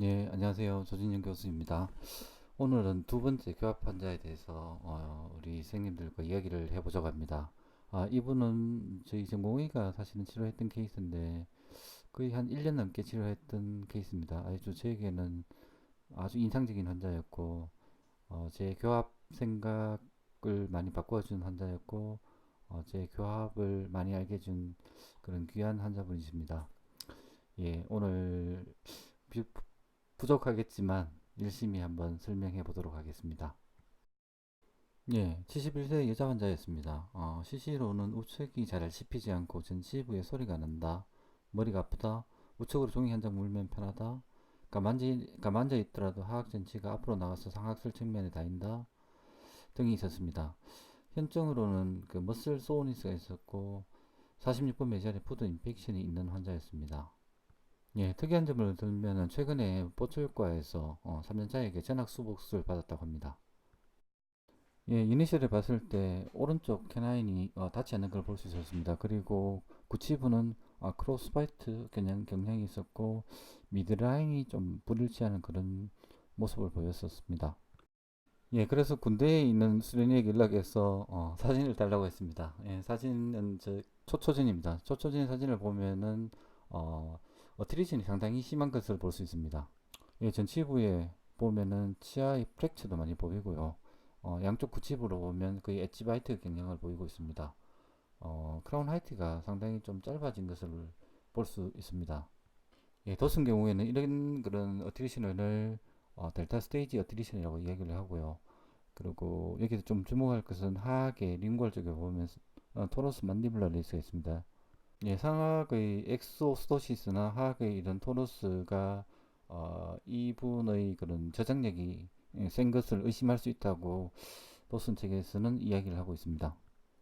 네, 안녕하세요. 조진영 교수입니다. 오늘은 두 번째 교합 환자에 대해서 어, 우리 선생님들과 이야기를 해보자고 합니다. 아, 이분은 저희 전공의가 사실은 치료했던 케이스인데 거의 한 1년 넘게 치료했던 케이스입니다. 아주 저에게는 아주 인상적인 환자였고 어, 제 교합 생각을 많이 바꿔준 환자였고 어, 제 교합을 많이 알게 해준 그런 귀한 환자분이십니다. 예, 오늘 비- 부족하겠지만 열심히 한번 설명해 보도록 하겠습니다. 예, 71세 여자 환자였습니다. 어, CC로는 우측이 잘 씹히지 않고 전치부에 소리가 난다. 머리가 아프다. 우측으로 종이 한 장 물면 편하다. 가만지, 가만져 있더라도 하악 전치가 앞으로 나가서 상악슬 측면에 닿인다. 등이 있었습니다. 현증으로는 그 머슬 소어니스가 있었고 46번 매절에 푸드 인펙션이 있는 환자였습니다. 예, 특이한 점을 들면은 최근에 보철과에서 어, 3년 차에게 전학 수복수를 받았다고 합니다. 예, 이니셜을 봤을 때 오른쪽 캐나인이 어, 닿지 않는 걸 볼 수 있었습니다. 그리고 구치부는 아, 크로스바이트 경향, 경향이 있었고 미드라인이 좀 불일치하는 그런 모습을 보였었습니다. 예, 그래서 군대에 있는 수련이에게 연락해서 어, 사진을 달라고 했습니다. 예, 사진은 저 초초진입니다. 초초진 사진을 보면은 어, 어트리션이 상당히 심한 것을 볼 수 있습니다. 예, 전치부에 보면은 치아의 프랙처도 많이 보이고요. 어, 양쪽 구치부로 보면 거의 엣지 바이트 경향을 보이고 있습니다. 어, 크라운 하이트가 상당히 좀 짧아진 것을 볼 수 있습니다. 예, 도슨 경우에는 이런 그런 어트리션을 어, 델타 스테이지 어트리션이라고 이야기를 하고요. 그리고 여기서 좀 주목할 것은 하악의 링구얼 쪽에 보면 어, 토로스 만디블라 레이스가 있습니다. 예, 상악의 엑소스토시스나 하악의 이런 토로스가 어, 이분의 그런 저장력이 예, 센 것을 의심할 수 있다고 도슨 책에서는 이야기를 하고 있습니다.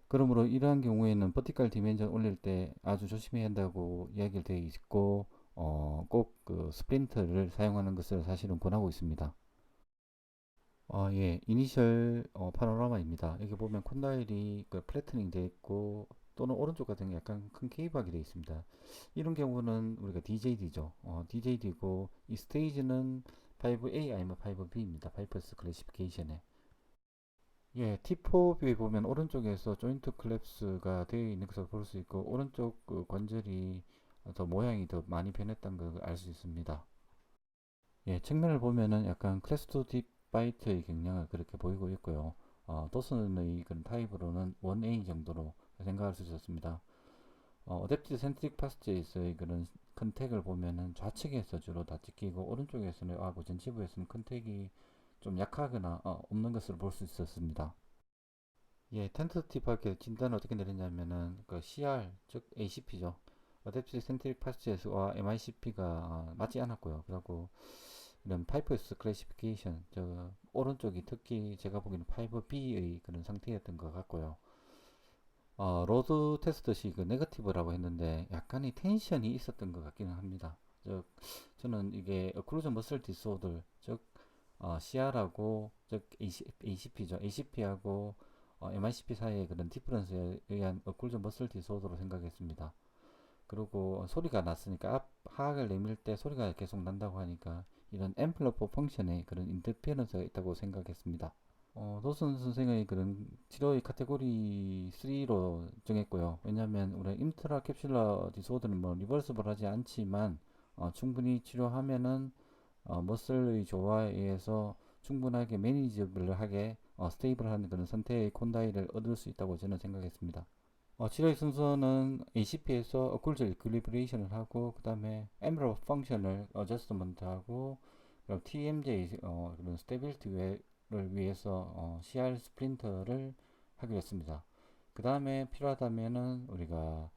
그러므로 이러한 경우에는 버티컬 디멘전 올릴 때 아주 조심해야 한다고 이야기를 되어 있고 어, 꼭 그 스프린트를 사용하는 것을 사실은 권하고 있습니다. 어, 예, 이니셜 어, 파노라마입니다. 여기 보면 콘다일이 그 플래트닝 되어 있고 또는 오른쪽 같은 게 약간 큰 케이블하게 되어 있습니다. 이런 경우는 우리가 DJD죠. 어, DJD고 이 스테이지는 5A 아니면 5B입니다. 파이퍼스 클래시피케이션에. 예, T4 뷰에 보면 오른쪽에서 조인트 클랩스가 되어 있는 것을 볼 수 있고 오른쪽 그 관절이 더 모양이 더 많이 변했다는 걸 알 수 있습니다. 예, 측면을 보면은 약간 클래스토 딥 바이트의 경향을 그렇게 보이고 있고요. 어, 도슨의 그런 타입으로는 1A 정도로 생각할 수 있었습니다. 어, 어댑티브 센트릭 파스처에서의 그런 컨택을 보면은 좌측에서 주로 다 찍히고 오른쪽에서는 하고 전치부에서는 컨택이 좀 약하거나 어, 없는 것을 볼 수 있었습니다. 예, 텐터티브하게 진단을 어떻게 내렸냐면은 그 CR 즉 ACP죠. 어댑티브 센트릭 파스처와 MICP가 맞지 않았고요. 그리고 이런 파이프스 클래시피케이션 저 오른쪽이 특히 제가 보기에는 5B의 그런 상태였던 것 같고요. 어, 로드 테스트 시 그 네거티브라고 했는데 약간의 텐션이 있었던 것 같기는 합니다. 즉 저는 이게 어클루전 머슬 디소더 즉 어, CR하고 즉 ACP죠. ACP하고 어, MICP 사이의 그런 디퍼런스에 의한 어클루전 머슬 디소더로 생각했습니다. 그리고 소리가 났으니까 앞 하악을 내밀 때 소리가 계속 난다고 하니까 이런 앰플러포 펑션에 그런 인터페런스가 있다고 생각했습니다. 어, 도슨 선생의 그런 치료의 카테고리 3로 정했고요. 왜냐하면 우리 인트라 캡슐러 디소드는 뭐 리버스블 하지 않지만 어, 충분히 치료하면은 어, 머슬의 조화에 의해서 충분하게 매니저블하게 어, 스테이블한 그런 상태의 콘다이를 얻을 수 있다고 저는 생각했습니다. 어, 치료의 순서는 ACP에서 어쿨절 이퀄리브레이션을 하고 그 다음에 엠브로 펑션을 어저스트먼트 하고 그럼 TMJ 어, 그런 스테빌리티를 위해서 어, CR 스프린터를 하기로 했습니다. 그 다음에 필요하다면은 우리가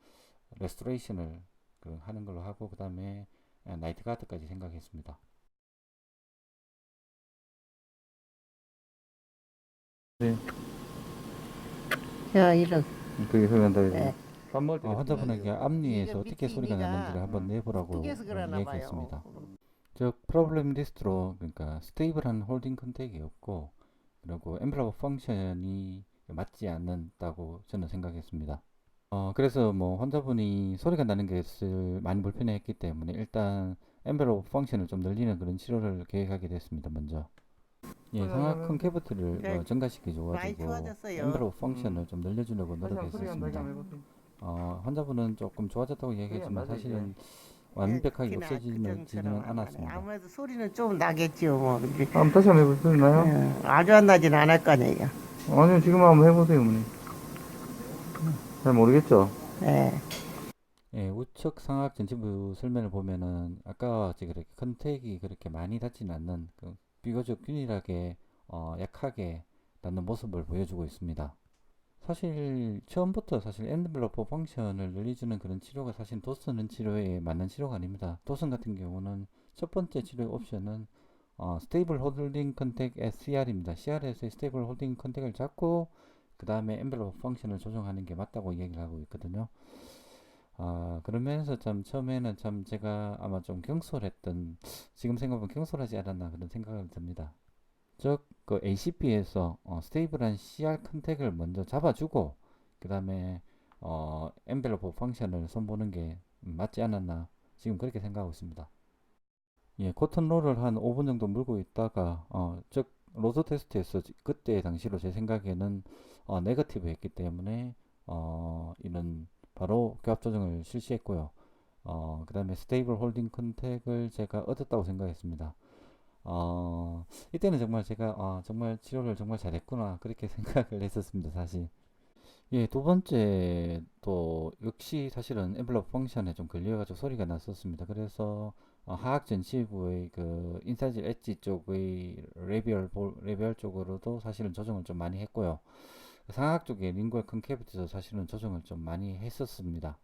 레스토레이션을 그 하는 걸로 하고 그 다음에 나이트 가드까지 생각했습니다. 네, 야, 이런. 그게 흐른다. 네. 환자분에게 앞니에서 이게 어떻게 소리가 나는지를 한번 내보라고. 얘기했습니다. 즉 프로블럼 리스트로 그러니까 스테이블한 홀딩 컨택이었고 그리고 엠블러버 펑션이 맞지 않는다고 저는 생각했습니다. 어 그래서 뭐 환자분이 소리가 나는 것을 많이 불편해했기 때문에 일단 엔벨로프 펑션을 좀 늘리는 그런 치료를 계획하게 됐습니다. 먼저. 예, 캐비티를 네. 어, 증가시켜 많이 줘가지고 좋아졌어요. 엔벨로프 펑션을 좀 늘려주려고 노력했었습니다. 어, 환자분은 조금 좋아졌다고 얘기했지만 맞아요, 사실은 예. 완벽하게 그나 없어지지는 안 않았습니다. 아무래도 소리는 좀 나겠죠. 뭐 근데 한번 다시 한번 해볼 수 있나요? 예, 아주 안 나진 않을 거 아니에요. 아니요, 지금 한번 해보세요, 어머니. 잘 모르겠죠? 네. 예, 우측 상악 전체부 설명을 보면은 아까와 같이 그렇게 컨택이 그렇게 많이 닿지는 않는 그 비교적 균일하게 어, 약하게 닿는 모습을 보여주고 있습니다. 사실 처음부터 사실 엔드블러퍼 펑션을 늘려주는 그런 치료가 사실 도스는 치료에 맞는 치료가 아닙니다. 도슨 같은 경우는 첫 번째 치료 옵션은 어, 스테이블 홀딩 컨택 SCR입니다. CR에서의 스테이블 홀딩 컨택을 잡고 그 다음에 엔벨로프 펑션을 조정하는 게 맞다고 얘기를 하고 있거든요. 아, 그러면서 참 처음에는 참 제가 아마 좀 경솔했던, 지금 생각하면 경솔하지 않았나 그런 생각을 듭니다. 즉, 그 ACP에서 어, 스테이블한 CR 컨택을 먼저 잡아주고, 그 다음에 어, 엔벨로프 펑션을 손보는 게 맞지 않았나, 지금 그렇게 생각하고 있습니다. 예, 코튼 롤을 한 5분 정도 물고 있다가, 어, 즉, 로드 테스트에서 지- 그때 당시로 제 생각에는 어, 네거티브 했기 때문에, 어, 이런 바로 교합 조정을 실시했고요. 어, 그 다음에 스테이블 홀딩 컨택을 제가 얻었다고 생각했습니다. 어, 이때는 정말 제가 아, 정말 치료를 정말 잘했구나 그렇게 생각을 했었습니다. 사실. 예, 두 번째 또 역시 사실은 엠블럭 펑션에 좀 걸려가지고 소리가 났었습니다. 그래서 어, 하악 전 시부의 그 인사이즈 엣지 쪽의 레비얼 볼, 레비얼 쪽으로도 사실은 조정을 좀 많이 했고요. 상악 쪽에 링구얼 컨캐비티도 사실은 조정을 좀 많이 했었습니다.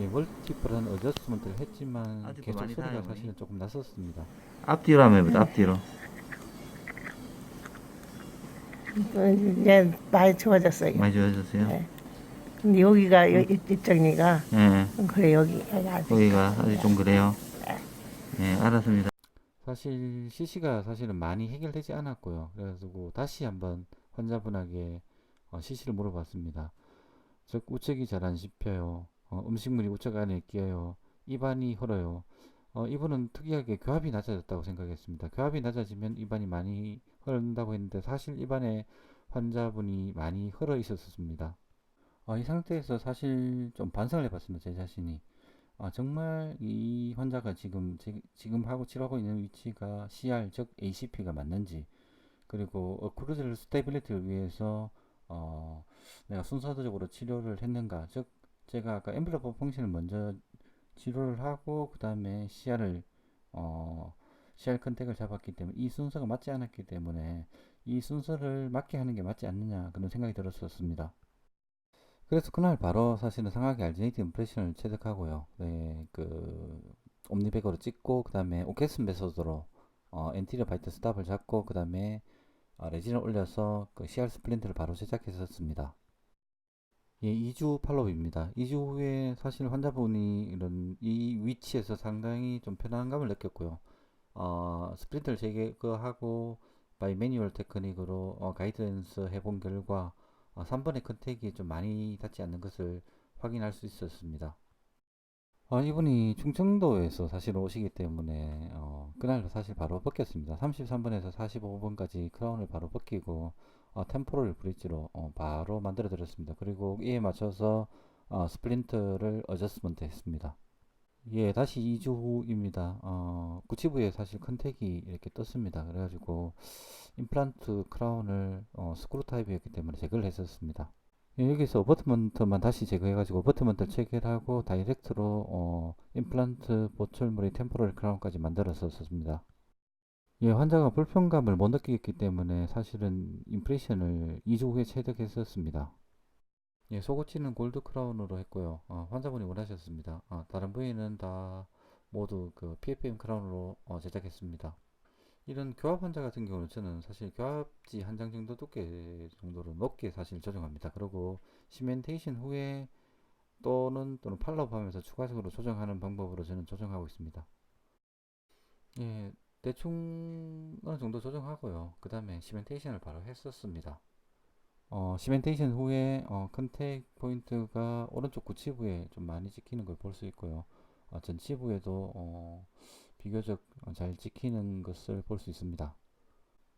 예, 멀티플한 어저스먼트를 했지만 아직도 계속 많이 소리가 사실은 조금 났었습니다. 앞뒤로 한번 해보자, 앞뒤로. 이제 많이 좋아졌어요. 많이 좋아졌어요? 네. 근데 여기가 여- 이- 이쪽이가 예, 그래 여기 여기 아주 거기가 아직 좀 그래요. 예, 알았습니다. 사실 CC가 사실은 많이 해결되지 않았고요. 그래가지고 다시 한번 환자분에게 어, CC를 물어봤습니다. 즉 우측이 잘 안 씹혀요. 어, 음식물이 우측 안에 끼어요. 입안이 헐어요. 어, 이분은 특이하게 교합이 낮아졌다고 생각했습니다. 교합이 낮아지면 입안이 많이 흐른다고 했는데 사실 입안에 환자분이 많이 헐어 있었습니다. 어, 이 상태에서 사실 좀 반성을 해봤습니다. 제 자신이. 아, 정말 이 환자가 지금 지, 지금 하고 치료하고 있는 위치가 CR 즉 ACP가 맞는지 그리고 어크루즈를 스테빌리티를 위해서 어, 내가 순서적으로 치료를 했는가 즉 제가 아까 엠블러퍼 펑션을 먼저 치료를 하고 그 다음에 CR을 어, CR 컨택을 잡았기 때문에 이 순서가 맞지 않았기 때문에 이 순서를 맞게 하는 게 맞지 않느냐 그런 생각이 들었었습니다. 그래서 그날 바로 사실은 상하게 알지네이트 임프레션을 체득하고요. 네, 그 옴니백으로 찍고 그 다음에 오케슨 메소드로 어, 엔티리어 바이트 스탑을 잡고 그 다음에 어, 레진을 올려서 그 CR 스플린트를 바로 제작했었습니다. 예, 2주 팔로우입니다. 2주 후에 사실 환자분이 이런 이 위치에서 상당히 좀 편안감을 느꼈고요. 어, 스플린트를 제거하고 바이 매뉴얼 테크닉으로 어, 가이던스 해본 결과 어, 3번의 컨택이 좀 많이 닿지 않는 것을 확인할 수 있었습니다. 어, 이분이 충청도에서 사실 오시기 때문에 어, 그날로 사실 바로 벗겼습니다. 33번에서 45번까지 크라운을 바로 벗기고 어, 템포럴 브릿지로 어, 바로 만들어 드렸습니다. 그리고 이에 맞춰서 어, 스플린트를 어저스먼트 했습니다. 예, 다시 2주 후입니다. 어, 구치부에 사실 컨택이 이렇게 떴습니다. 그래가지고 임플란트 크라운을 어, 스크루 타입이었기 때문에 제거를 했었습니다. 예, 여기서 어버트먼트만 다시 제거해가지고 어버트먼트를 체결하고 다이렉트로 어, 임플란트 보철물의 템포럴 크라운까지 만들었었습니다. 예, 환자가 불편감을 못 느끼기 때문에 사실은 임프레션을 2주 후에 체득했었습니다. 예, 속옷치는 골드 크라운으로 했고요. 어, 환자분이 원하셨습니다. 어, 다른 부위는 다 모두 그 PFM 크라운으로 어, 제작했습니다. 이런 교합 환자 같은 경우는 저는 사실 교합지 한 장 정도 두께 정도로 높게 사실 조정합니다. 그리고 시멘테이션 후에 또는 또는 팔로우 하면서 추가적으로 조정하는 방법으로 저는 조정하고 있습니다. 예, 대충 어느 정도 조정하고요. 그 다음에 시멘테이션을 바로 했었습니다. 어, 시멘테이션 후에 어, 컨택 포인트가 오른쪽 구치부에 좀 많이 찍히는 걸 볼 수 있고요. 어, 전치부에도 어, 비교적 어, 잘 찍히는 것을 볼 수 있습니다.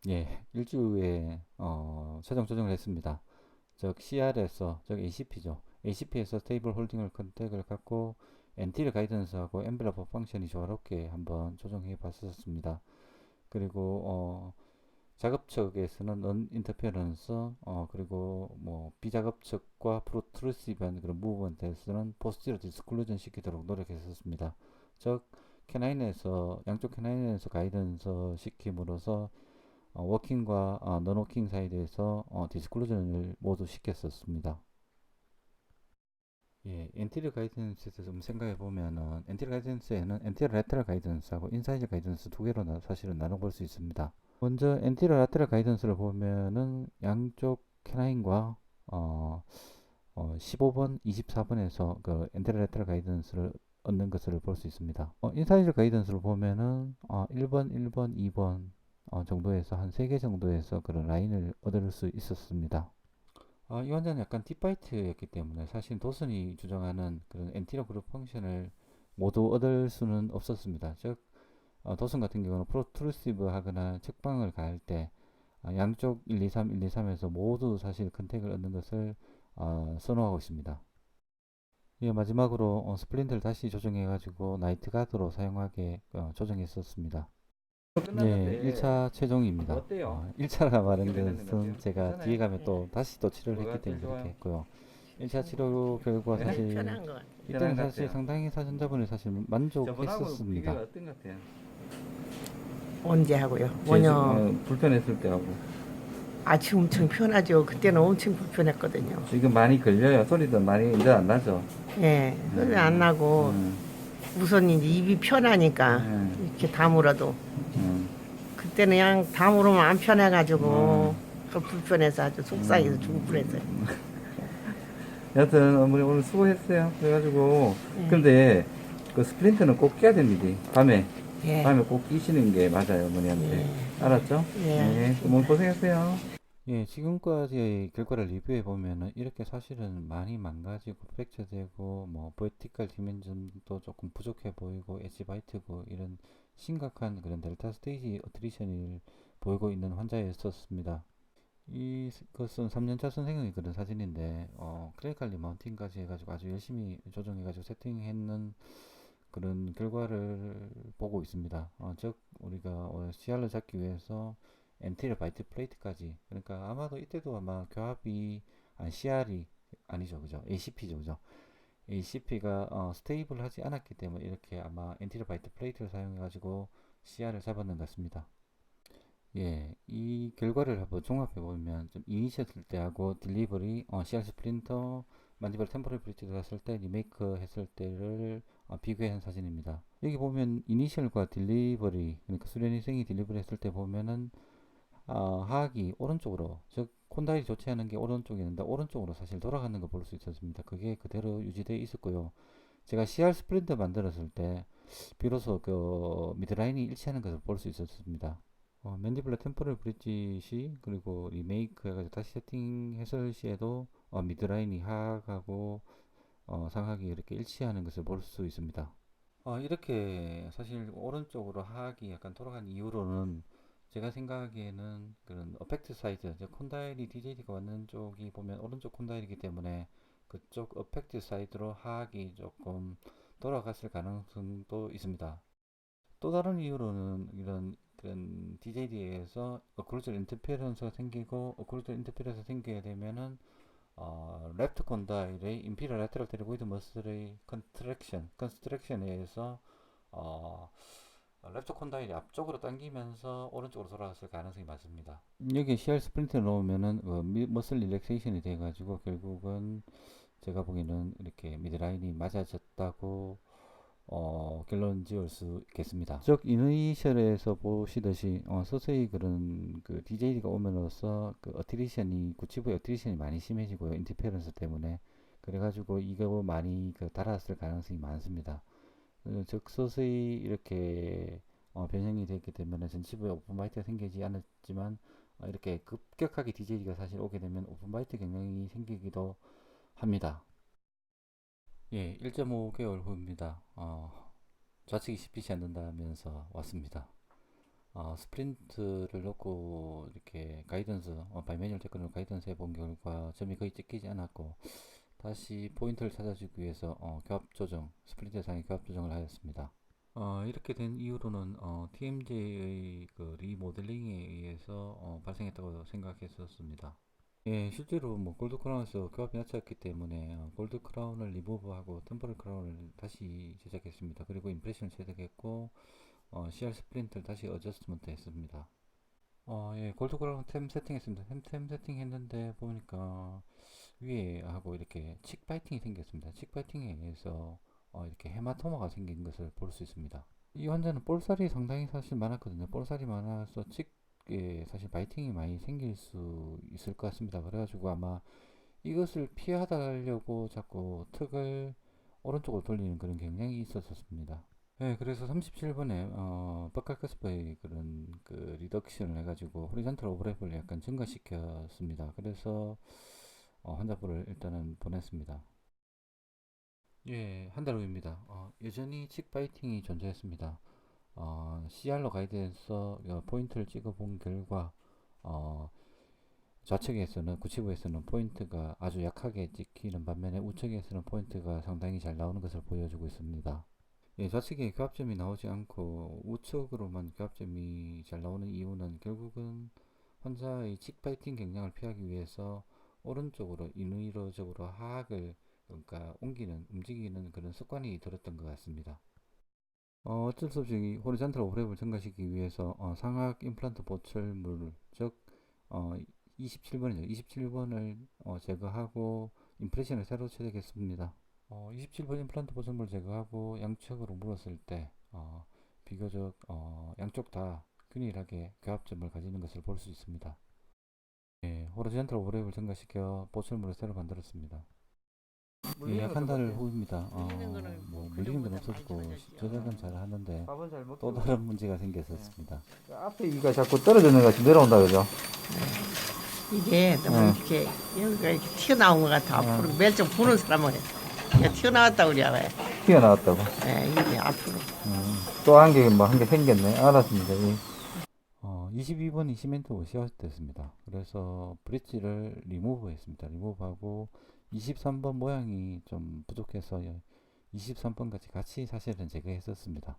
예, 일주 후에 어, 최종 조정을 했습니다. 즉 CR에서 즉 ACP죠. ACP에서 스테이블 홀딩을 컨택을 갖고 엔티를 가이던스하고 엠벨러버 펑션이 조화롭게 한번 조정해 봤었습니다. 그리고 어, 작업 측에서는 non interference 어, 그리고 뭐 비작업 측과 프로트루시브한 그런 무브먼트에서는 포스티로 디스클루전 시키도록 노력했었습니다. 즉 캐나인에서 양쪽 캐나인에서 가이던스 시킴으로써 어, 워킹과 어, non-워킹 사이드에서 어, 디스클루전을 모두 시켰었습니다. 예, 엔티리어 가이던스에서 좀 생각해 보면은 엔티리어 가이던스에는 엔티리어 레터럴 가이던스하고 인사이드 가이던스 두 개로 나, 사실은 나눠볼 수 있습니다. 먼저 엔티리어 라테럴 가이던스를 보면은 양쪽 캐나인과 어, 어 15번, 24번에서 그 엔티리어 라테럴 가이던스를 얻는 것을 볼 수 있습니다. 어, 인사이드 가이던스를 보면은 어, 1번, 1번, 2번 어, 정도에서 한 3개 정도에서 그런 라인을 얻을 수 있었습니다. 아, 이 환자는 약간 딥바이트였기 때문에 사실 도슨이 주장하는 그런 엔티리어 그룹 펑션을 모두 얻을 수는 없었습니다. 즉 어, 도슨 같은 경우는 프로트루시브 하거나 측방을 가할 때 어, 양쪽 1, 2, 3, 1, 2, 3에서 모두 사실 컨택을 얻는 것을 어, 선호하고 있습니다. 예, 마지막으로 어, 스플린트를 다시 조정해 가지고 나이트 가드로 사용하게 어, 조정했었습니다. 예, 1차 최종입니다. 어때요? 어, 1차라 말한 것은? 제가? 뒤에 가면 또 다시 또 치료를 했기 때문에 그렇게 했고요. 1차 치료 결과 네? 사실. 이때는 사실. 상당히 사전자분이 사실 만족했었습니다. 언제 하고요? 지금, 어, 불편했을 때 하고 아침 엄청 편하죠. 그때는 엄청 불편했거든요. 지금 많이 걸려요. 소리도 많이 이제 안 나죠. 예, 소리 안 나고 음, 우선 이제 입이 편하니까 음, 이렇게 다물어도 음. 그때는 그냥 다물으면 안 편해가지고 음. 그 불편해서 아주 속상해서 죽을 뻔했어요. 여튼 어머니 오늘 수고했어요. 그래가지고 예. 근데 그 스프린트는 꼭 끼야 됩니다. 밤에 예. 밤에 꼭 끼시는 게 맞아요 어머니한테. 예. 알았죠? 예. 네. 어머니 고생했어요. 예, 지금까지의 결과를 리뷰해 보면은 이렇게 사실은 많이 망가지고 프랙처되고 뭐 버티컬 디멘전도 조금 부족해 보이고 엣지 바이트고 이런 심각한 그런 델타 스테이지 어트리션을 보이고 있는 환자였었습니다. 이것은 3년차 선생의 그런 사진인데 어, 클리니컬리 마운팅까지 해가지고 아주 열심히 조정해가지고 세팅했는 그런 결과를 보고 있습니다. 어, 즉 우리가 어, CR을 잡기 위해서 엔티리어 바이트 플레이트까지 그러니까 아마도 이때도 아마 교합이 아니 CR이 아니죠 그죠 ACP죠 그죠 ACP가 어, 스테이블 하지 않았기 때문에 이렇게 아마 엔티리어 바이트 플레이트를 사용해 가지고 CR을 잡았는 것 같습니다. 예, 이 결과를 한번 종합해 보면 좀 이니셜 때하고 딜리버리 어, CR 스프린터 만디벌 템포럴 브릿지 들어갔을 때 리메이크 했을 때를 어, 비교한 사진입니다. 여기 보면 이니셜과 딜리버리 그러니까 수련이생이 딜리버리 했을 때 보면은 어, 하악이 오른쪽으로 즉 콘다일이 조치하는 게 오른쪽이었는데 오른쪽으로 사실 돌아가는 거 볼 수 있었습니다. 그게 그대로 유지되어 있었고요. 제가 CR 스프린트 만들었을 때 비로소 그 미드라인이 일치하는 것을 볼 수 있었습니다. 어, 맨디블러 템포럴 브릿지 시 그리고 리메이크 해가지고 다시 세팅했을 시에도 어, 미드라인이 하악하고 어, 상하이 이렇게 일치하는 것을 볼 수 있습니다. 어, 이렇게 사실 오른쪽으로 하악이 약간 돌아간 이유로는 제가 생각하기에는 그런 어펙트 사이드, 즉 콘다일이 DJD가 왔는 쪽이 보면 오른쪽 콘다일이기 때문에 그쪽 어펙트 사이드로 하악이 조금 돌아갔을 가능성도 있습니다. 또 다른 이유로는 이런 그런 DJD에서 어클루전 인터페런스가 생기고 어클루전 인터페런스가 생기게 되면은 어, 랩트 콘다일의 인피리얼 라테럴 테리고이드 머슬의 컨트랙션, 컨스트랙션에 의해서 어, 랩트 콘다일이 앞쪽으로 당기면서 오른쪽으로 돌아갔을 가능성이 많습니다. 여기 CR 스프린트를 넣으면은 어, 미- 머슬 릴렉세이션이 돼가지고 결국은 제가 보기에는 이렇게 미드라인이 맞아졌다고 어, 결론 지을 수 있겠습니다. 즉 이니셜에서 보시듯이 어, 서서히 그런 그 DJD가 오면서 그 어트리션이 구치부의 어트리션이 많이 심해지고요 인터페런스 때문에 그래가지고 이거 많이 그 달았을 가능성이 많습니다. 어, 즉 서서히 이렇게 어, 변형이 됐기 때문에 전치부에 오픈바이트가 생기지 않았지만 어, 이렇게 급격하게 DJ가 사실 오게 되면 오픈바이트 경향이 생기기도 합니다. 예, 1.5개월 후입니다. 어, 좌측이 씹히지 않는다면서 왔습니다. 어, 스프린트를 놓고 이렇게 가이던스, 어, 바이매뉴얼 테크닉 가이던스 해본 결과 점이 거의 찍히지 않았고 다시 포인트를 찾아주기 위해서 어, 교합 조정, 스프린트 상의 교합 조정을 하였습니다. 어, 이렇게 된 이유로는 어, TMJ의 그 리모델링에 의해서 어, 발생했다고 생각했었습니다. 예, 실제로 뭐 골드 크라운에서 교합이 낮췄기 때문에 어, 골드 크라운을 리무브하고 템포럴 크라운을 다시 제작했습니다. 그리고 임프레션을 제작했고 어, CR 스프린트를 다시 어저스트먼트 했습니다. 어, 예, 골드 크라운 템 세팅했습니다. 템, 템 세팅했는데 보니까 위에 하고 이렇게 칙 바이팅이 생겼습니다. 칙 바이팅에 의해서 어, 이렇게 헤마토마가 생긴 것을 볼 수 있습니다. 이 환자는 볼살이 상당히 사실 많았거든요. 볼살이 많아서 칙에 사실 바이팅이 많이 생길 수 있을 것 같습니다. 그래가지고 아마 이것을 피하려고 자꾸 턱을 오른쪽으로 돌리는 그런 경향이 있었습니다. 네, 그래서 37번에 어, 버칼커스퍼의 그런 그 리덕션을 해가지고 호리잔탈 오버랩을 약간 증가시켰습니다. 그래서 어, 환자분을 일단은 보냈습니다. 예, 한 달 후입니다. 어, 여전히 칙 바이팅이 존재했습니다. 어, CR로 가이드에서 어, 포인트를 찍어본 결과 어, 좌측에서는 구치부에서는 포인트가 아주 약하게 찍히는 반면에 우측에서는 포인트가 상당히 잘 나오는 것을 보여주고 있습니다. 예, 좌측에 교합점이 나오지 않고 우측으로만 교합점이 잘 나오는 이유는 결국은 환자의 칙 바이팅 경향을 피하기 위해서 오른쪽으로 인위로적으로 하악을 그러니까 옮기는 움직이는 그런 습관이 들었던 것 같습니다. 어, 어쩔 수 없이 이 호리잔탈 오브랩을 증가시키기 위해서 어, 상악 임플란트 보철물 즉 어, 27번이죠. 27번을 어, 제거하고 임프레션을 새로 채택했습니다. 어, 27번 임플란트 보철물 제거하고 양측으로 물었을 때 어, 비교적 어, 양쪽 다 균일하게 교합점을 가지는 것을 볼 수 있습니다. 예, 호리젠탈 오브랩을 증가시켜 보철물을 새로 만들었습니다. 예, 약 한 달 후입니다. 어, 물리는 거는 뭐그 물리는 건 달라지죠. 조작은 잘 하는데 4번 잘못 또 다른 문제가 생겼었습니다. 앞에 이가 자꾸 떨어지는 것 같이 내려온다 그죠? 이게 너무 네. 이렇게 여기가 이렇게 튀어나온 것 같아. 네. 앞으로 멸종 부는 사람은 이게 튀어나왔다 그래야 해. 튀어나왔다고. 예, 이게 앞으로. 또 한 개 뭐 한 개 생겼네. 알았습니다. 예. 어, 22번 이 시멘트 워시아웃됐습니다. 그래서 브릿지를 리무브 했습니다. 리무브하고 23번 모양이 좀 부족해서 23번 같이 같이 사실은 제거했었습니다.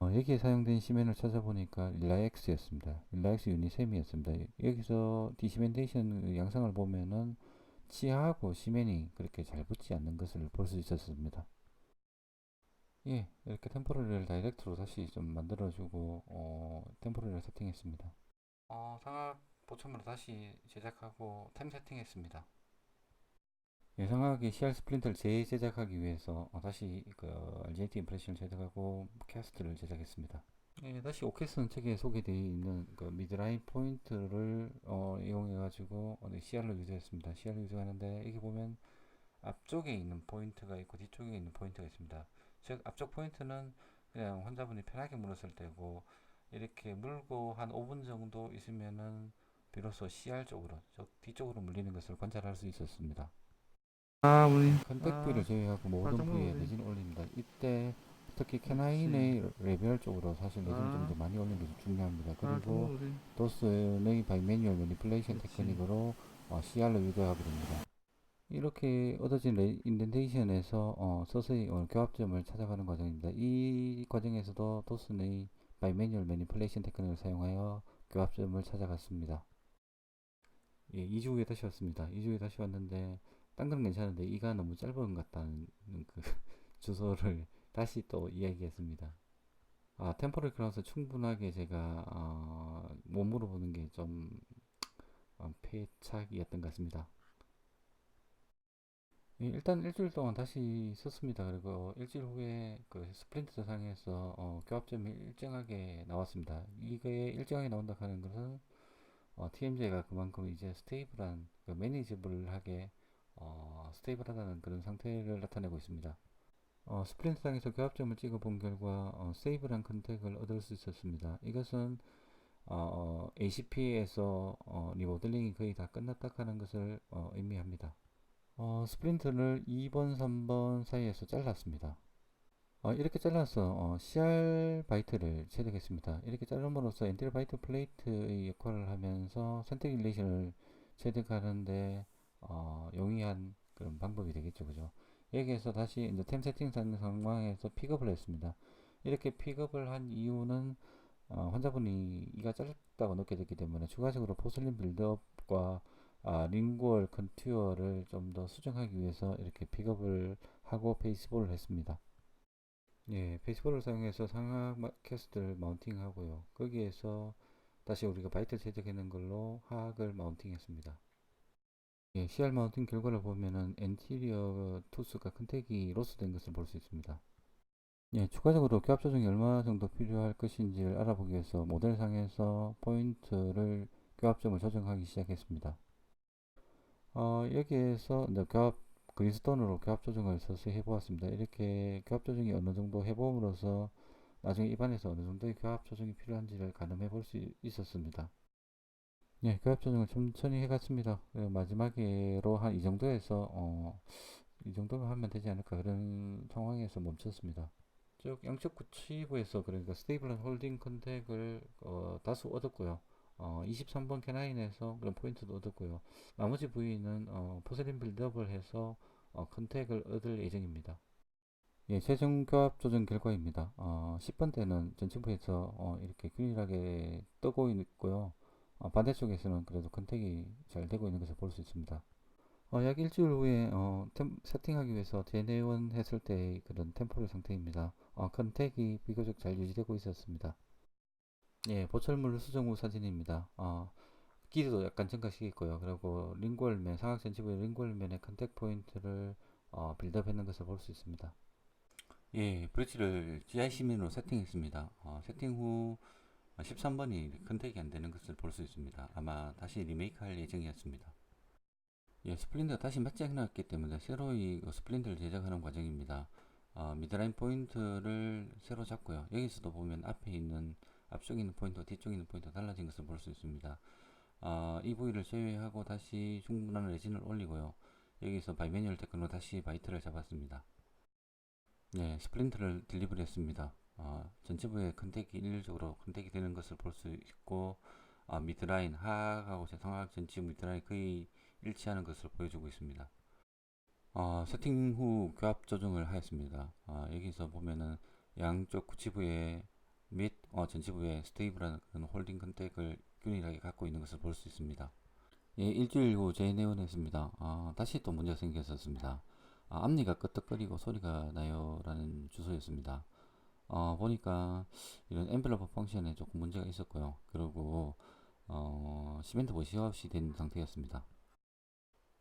어, 여기에 사용된 시멘을 찾아보니까 일라엑스였습니다. 일라엑스 유니셈이었습니다. 여기서 디시멘테이션 양상을 보면은 치하하고 시멘이 그렇게 잘 붙지 않는 것을 볼 수 있었습니다. 예, 이렇게 템포러리를 다이렉트로 다시 좀 만들어주고 어, 템포러리를 세팅했습니다. 어, 상악 보첨으로 다시 제작하고 템 세팅했습니다. 예상하게 CR 스플린트를 재제작하기 위해서 어, 다시 그 RGT 임프레션을 제작하고 캐스트를 제작했습니다. 예, 다시 오케스는 책에 소개되어 있는 그 미드라인 포인트를 어, 이용해 가지고 어, CR로 유도했습니다. CR로 유도하는데 여기 보면 앞쪽에 있는 포인트가 있고 뒤쪽에 있는 포인트가 있습니다. 즉 앞쪽 포인트는 그냥 환자분이 편하게 물었을 때고 이렇게 물고 한 5분 정도 있으면은 비로소 CR 쪽으로 즉 뒤쪽으로 물리는 것을 관찰할 수 있었습니다. 아, 우리 컨택 부위를 제외하고 모든 정말 부위에 내진 올립니다. 이때 특히 캐나인의 레벨 쪽으로 사실 내진 아. 좀더 많이 올리는 것이 중요합니다. 아, 그리고 우리 도스의 바이 매뉴얼 매니플레이션 그렇지. 테크닉으로 어, CR로 유도하게 됩니다. 이렇게 얻어진 레, 인덴테이션에서 어, 서서히 어, 교합점을 찾아가는 과정입니다. 이 과정에서도 도스의 바이매뉴얼 매니플레이션 테크닉을 사용하여 교합점을 찾아갔습니다. 예, 2주 후에 다시 왔습니다. 2주 후에 다시 왔는데 딴 건 괜찮은데 이가 너무 짧은 것 같다는 그 주소를 다시 또 이야기했습니다. 아, 템포럴 클라우스 충분하게 제가 어, 못 물어보는 게좀 어, 패착이었던 것 같습니다. 예, 일단 일주일 동안 다시 썼습니다. 그리고 일주일 후에 그 스프린트 상에서 어, 교합점이 일정하게 나왔습니다. 이게 일정하게 나온다 하는 것은 어, TMJ가 그만큼 이제 스테이블한 그 매니저블하게 어, 스테이블하다는 그런 상태를 나타내고 있습니다. 어, 스프린트 상에서 교합점을 찍어 본 결과 어, 세이블한 컨택을 얻을 수 있었습니다. 이것은 어, ACP에서 어, 리모델링이 거의 다 끝났다 하는 것을 어, 의미합니다. 어, 스프린트를 2번, 3번 사이에서 잘랐습니다. 어, 이렇게 잘라서 어, CR 바이트를 체득했습니다. 이렇게 자름으로써 엔티리 바이트 플레이트의 역할을 하면서 선택 릴레이션을 체득하는데 어, 용이한 그런 방법이 되겠죠, 그죠? 여기에서 다시 이제 템 세팅 상황에서 픽업을 했습니다. 이렇게 픽업을 한 이유는 어, 환자분이 이가 짧다고 느껴졌기 때문에 추가적으로 포슬린 빌드업과 아, 링구얼 컨튜어를 좀 더 수정하기 위해서 이렇게 픽업을 하고 페이스볼을 했습니다. 예, 페이스볼을 사용해서 상하 마- 캐스트를 마운팅 하고요. 거기에서 다시 우리가 바이트를 채택하는 걸로 하악을 마운팅 했습니다. 예, CR 마운팅 결과를 보면은 엔티리어 투스가 컨택이 로스된 것을 볼 수 있습니다. 예, 추가적으로 교합 조정이 얼마 정도 필요할 것인지를 알아보기 위해서 모델상에서 포인트를 교합점을 조정하기 시작했습니다. 어, 여기에서 이제 교합 그린스톤으로 교합 조정을 서서히 해보았습니다. 이렇게 교합 조정이 어느 정도 해봄으로써 나중에 입안에서 어느 정도의 교합 조정이 필요한지를 가늠해 볼 수 있었습니다. 예, 교합 조정을 천천히 해갔습니다. 그리고 마지막으로 한 이 정도에서 어, 이 정도면 하면 되지 않을까 그런 상황에서 멈췄습니다. 쭉 양쪽 구치부에서 그러니까 스테이블한 홀딩 컨택을 어, 다수 얻었고요. 어, 23번 캐나인에서 그런 포인트도 얻었고요. 나머지 부위는 어, 포슬린 빌드업을 해서 어, 컨택을 얻을 예정입니다. 예, 최종 교합 조정 결과입니다. 어, 10번 때는 전층부에서 어, 이렇게 균일하게 뜨고 있고요. 어, 반대쪽에서는 그래도 컨택이 잘 되고 있는 것을 볼 수 있습니다. 어, 약 일주일 후에 어, 템, 세팅하기 위해서 재내원 했을 때의 그런 템포의 상태입니다. 어, 컨택이 비교적 잘 유지되고 있었습니다. 예, 보철물 수정 후 사진입니다. 어, 길이도 약간 증가시켰고요. 그리고 링골면, 상악 전치부의 링골면의 컨택 포인트를 어, 빌드업 했는 것을 볼 수 있습니다. 예, 브릿지를 GI 시민으로 세팅했습니다. 어, 세팅 후 13번이 컨택이 안 되는 것을 볼 수 있습니다. 아마 다시 리메이크 할 예정이었습니다. 예, 스플린트가 다시 맞지 않았기 때문에 새로이 그 스플린트를 제작하는 과정입니다. 어, 미드라인 포인트를 새로 잡고요. 여기서도 보면 앞에 있는 앞쪽에 있는 포인트와 뒤쪽에 있는 포인트가 달라진 것을 볼 수 있습니다. 어, 이 부위를 제외하고 다시 충분한 레진을 올리고요. 여기서 바이 매뉴얼 테크노 다시 바이트를 잡았습니다. 네, 스플린트를 딜리버리 했습니다. 어, 전체 부의 컨택이 일률적으로 컨택이 되는 것을 볼 수 있고 어, 미드라인 하악하고 상하악 전체 미드라인 거의 일치하는 것을 보여주고 있습니다. 어, 세팅 후 교합 조정을 하였습니다. 어, 여기서 보면은 양쪽 구치부에 및 어, 전치부에 스테이블한 홀딩 컨택을 균일하게 갖고 있는 것을 볼 수 있습니다. 예, 일주일 후 재내원했습니다. 아, 다시 또 문제가 생겼었습니다. 아, 앞니가 끄덕거리고 소리가 나요 라는 주소였습니다. 어, 보니까 이런 엠블러버 펑션에 조금 문제가 있었고요. 그리고 어, 시멘트 보시 없이 된 상태였습니다.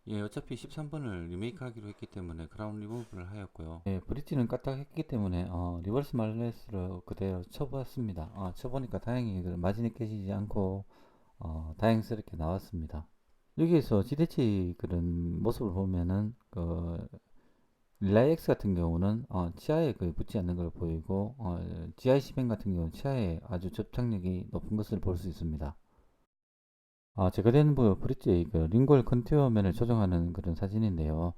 예, 어차피 13번을 리메이크 하기로 했기 때문에 크라운 리무브를 하였고요. 예, 브릿지는 까딱했기 때문에 어, 리버스 말레스로 그대로 쳐봤습니다. 아, 쳐보니까 다행히 그 마진이 깨지지 않고 어, 다행스럽게 나왔습니다. 여기에서 지대치 그런 모습을 보면은 그 릴라이엑스 같은 경우는 어, 치아에 거의 붙지 않는 걸 보이고 어, GI10 같은 경우는 치아에 아주 접착력이 높은 것을 볼 수 있습니다. 아, 제가 된 부, 브릿지의 그 링골 컨티어면을 조정하는 그런 사진인데요.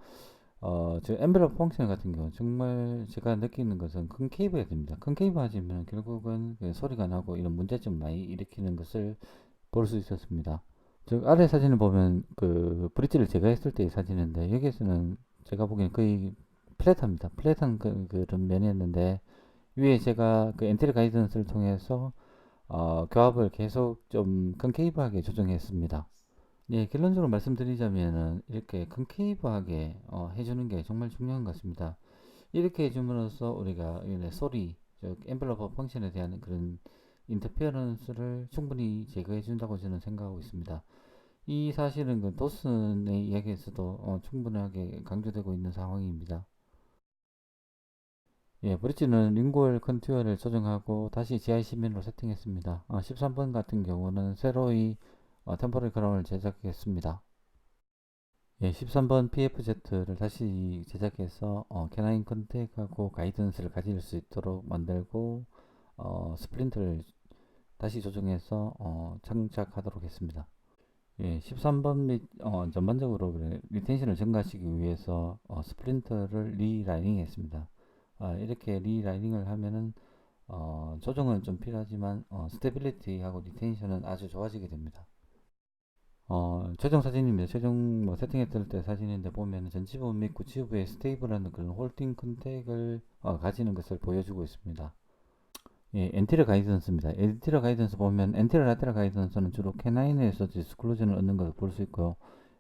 어, 저 엠블러 펑션 같은 경우 정말 제가 느끼는 것은 컨케이브가 됩니다. 컨케이브 하시면 결국은 그 소리가 나고 이런 문제점 많이 일으키는 것을 볼 수 있었습니다. 저 아래 사진을 보면 그 브릿지를 제가 했을 때의 사진인데 여기에서는 제가 보기엔 거의 플랫합니다. 플랫한 그, 그런 면이었는데 위에 제가 그 엔트리 가이던스를 통해서 어, 교합을 계속 좀 컨케이브하게 조정했습니다. 예, 결론적으로 말씀드리자면은 이렇게 컨케이브하게 어, 해주는 게 정말 중요한 것 같습니다. 이렇게 해줌으로써 우리가 이 소리, 즉 엠블러버 펑션에 대한 그런 인터페어런스를 충분히 제거해 준다고 저는 생각하고 있습니다. 이 사실은 그 도슨의 이야기에서도 어, 충분하게 강조되고 있는 상황입니다. 예, 브릿지는 링골 컨튜어를 조정하고 다시 GI 시민으로 세팅했습니다. 어, 13번 같은 경우는 새로이 어, 템포럴 크라운을 제작했습니다. 예, 13번 PFZ를 다시 제작해서 어, 캐나인 컨택하고 가이던스를 가질 수 있도록 만들고 어, 스플린트를 다시 조정해서 어, 장착하도록 했습니다. 예, 13번 및 어, 전반적으로 리텐션을 증가시키기 위해서 어, 스플린터를 리라이닝 했습니다. 아, 이렇게 리라이딩을 하면은 어, 조정은 좀 필요하지만 어, 스테빌리티하고 리텐션은 아주 좋아지게 됩니다. 어, 최종 사진입니다. 최종 뭐 세팅했을 때 사진인데 보면 전지부 및 구치부의 스테이블한 그런 홀딩 컨택을 어, 가지는 것을 보여주고 있습니다. 예, 엔티러 가이던스입니다. 엔티러 가이던스 보면 엔티러 라테럴 가이던스는 주로 K9에서 디스클로전을 얻는 것을 볼 수 있고요.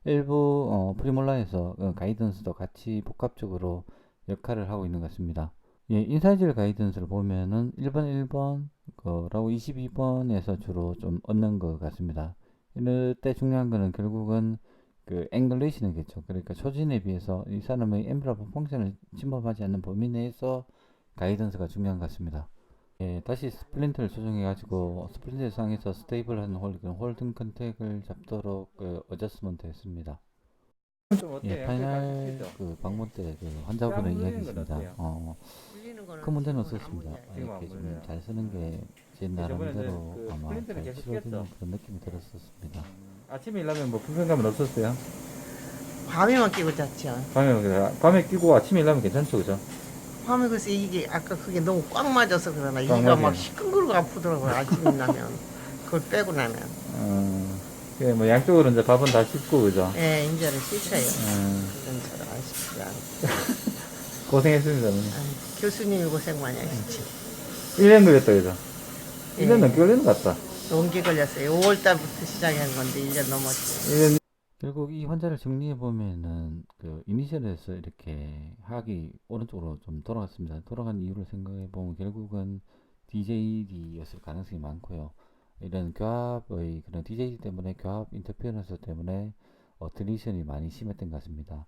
일부 어, 프리몰라에서 어, 가이던스도 같이 복합적으로 역할을 하고 있는 것 같습니다. 예, 인사이즈 가이던스를 보면은 1번, 1번, 거라고 22번에서 주로 좀 얻는 것 같습니다. 이럴 때 중요한 거는 결국은 그 앵글레이션이겠죠. 그러니까 초진에 비해서 이 사람의 엠브라브 펑션을 침범하지 않는 범위 내에서 가이던스가 중요한 것 같습니다. 예, 다시 스플린트를 조정해 가지고 스플린트 상에서 스테이블한 홀, 홀딩 컨택을 잡도록 그 어저스먼트 했습니다. 좀 예, 파이널 그 방문 때 그 환자분의 뺨 눌리는 건 이야기입니다. 어때요? 어, 거는 큰 문제는 없었습니다. 아무 문제 지금 안 이렇게 물려요. 좀잘 쓰는 게 제 나름대로 그 아마 잘 계속 치료되는? 그런 느낌이 들었었습니다. 아침에 일하면 뭐 불편감은 없었어요? 밤에만 끼고 잤죠. 밤에 그래. 밤에 끼고 아침에 일하면 괜찮죠, 그죠? 밤에 그래서 이게 아까 그게 너무 꽉 맞아서 그러나 꽉 이가 맞아요. 막 시큰거리고 아프더라고요. 아침 나면 그걸 빼고 나면 어, 그래, 뭐 양쪽으로 이제 밥은 다 씻고 그죠? 예 인자를 씻어요. 음, 저를 안 씻지 않고. 고생했습니다. 아이, 교수님이 고생 많이 하시지. 1년 걸렸다, 그죠? 예. 1년 넘게 걸리는 것 같다. 넘게 걸렸어요. 5월 달부터 시작한 건데 1년 넘었죠. 1년, 결국 이 환자를 정리해 보면은 그 이니셜에서 이렇게 하악이 오른쪽으로 좀 돌아갔습니다. 돌아간 이유를 생각해 보면 결국은 DJD였을 가능성이 많고요. 이런 교합의 그런 DJ 때문에 교합 인터페어런스 때문에 어, 드리션이 많이 심했던 것 같습니다.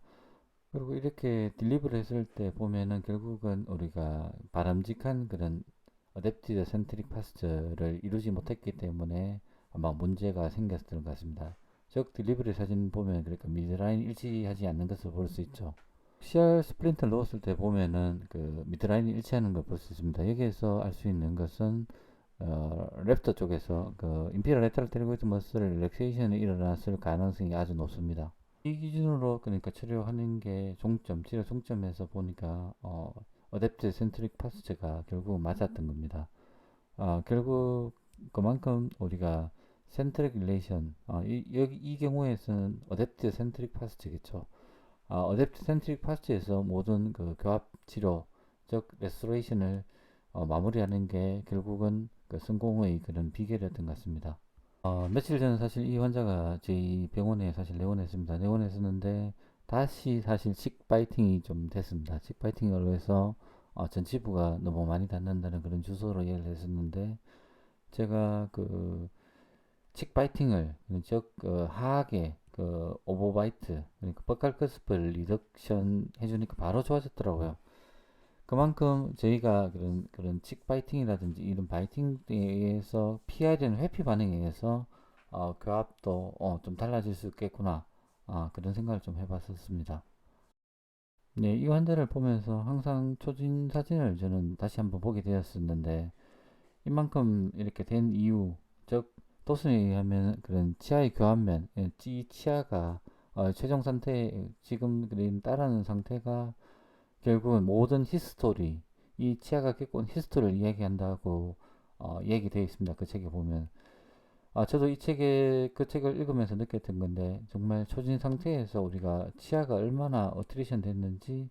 그리고 이렇게 딜리버를 했을 때 보면은 결국은 우리가 바람직한 그런 어댑티드 센트릭 파스처를 이루지 못했기 때문에 아마 문제가 생겼던 것 같습니다. 즉 딜리버리 사진 보면 그러니까 미드라인 일치하지 않는 것을 볼 수 있죠. CR 스프린트를 넣었을 때 보면은 그 미드라인이 일치하는 걸 볼 수 있습니다. 여기에서 알 수 있는 것은 어, 랩터 쪽에서 그 인피럴 레터럴 테리고이드 머슬 릴렉세이션이 일어났을 가능성이 아주 높습니다. 이 기준으로 그러니까 치료하는 게 종점, 치료 종점에서 보니까 어, 어댑트 센트릭 파스처가 결국 맞았던 겁니다. 어, 결국 그만큼 우리가 센트릭 릴레이션 어, 이, 여기 이 경우에서는 어댑트 센트릭 파스처겠죠. 어, 어댑트 센트릭 파스처에서 모든 그 교합 치료 즉 레스토레이션을 어, 마무리하는 게 결국은 그 성공의 그런 비결이었던 것 같습니다. 어, 며칠 전 사실 이 환자가 저희 병원에 사실 내원했습니다. 내원했었는데 다시 사실 칙 바이팅이 좀 됐습니다. 칙 바이팅으로 해서 어, 전치부가 너무 많이 닿는다는 그런 주소로 이야기를 했었는데 제가 그 칙 바이팅을 즉그 하악의 그 오버바이트 그러니까 버칼커스프를 리덕션 해주니까 바로 좋아졌더라고요. 그만큼 저희가 그런 그런 칙 바이팅이라든지 이런 바이팅에 의해서 피하려는 회피 반응에 의해서 어, 교합도 어, 좀 달라질 수 있겠구나 아, 그런 생각을 좀 해봤었습니다. 네, 이 환자를 보면서 항상 초진 사진을 저는 다시 한번 보게 되었었는데 이만큼 이렇게 된 이유 즉 도슨에 의하면 그런 치아의 교합면 예, 이 치아가 어, 최종 상태 지금 그린 따라하는 상태가 결국은 모든 히스토리 이 치아가 겪은 히스토리를 이야기한다고 어, 얘기되어 있습니다. 그 책에 보면 아 저도 이 책에 그 책을 읽으면서 느꼈던 건데 정말 초진 상태에서 우리가 치아가 얼마나 어트리션 됐는지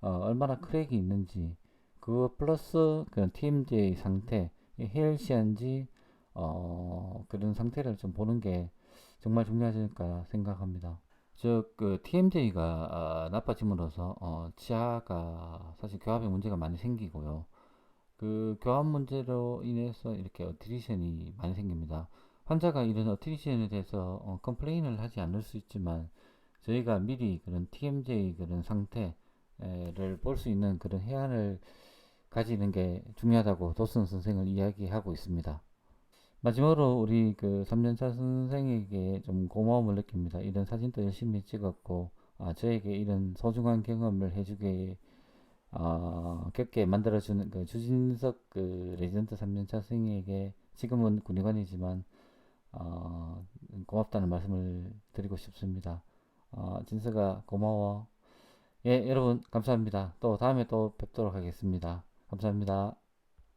어, 얼마나 크랙이 있는지 그거 플러스 그런 TMJ 상태 헬시한지 어, 그런 상태를 좀 보는 게 정말 중요하지 않을까 생각합니다. 즉, 그 TMJ가 나빠짐으로써 어, 치아가 사실 교합에 문제가 많이 생기고요. 그 교합 문제로 인해서 이렇게 어트리션이 많이 생깁니다. 환자가 이런 어트리션에 대해서 어, 컴플레인을 하지 않을 수 있지만 저희가 미리 그런 TMJ 그런 상태를 볼 수 있는 그런 해안을 가지는 게 중요하다고 도슨 선생을 이야기하고 있습니다. 마지막으로 우리 그 3년차 선생에게 좀 고마움을 느낍니다. 이런 사진도 열심히 찍었고, 아, 저에게 이런 소중한 경험을 해주게, 어, 겪게 만들어주는 그 주진석 그 레전드 3년차 선생에게 지금은 군의관이지만, 어, 고맙다는 말씀을 드리고 싶습니다. 어, 진석아, 고마워. 예, 여러분 감사합니다. 또 다음에 또 뵙도록 하겠습니다. 감사합니다.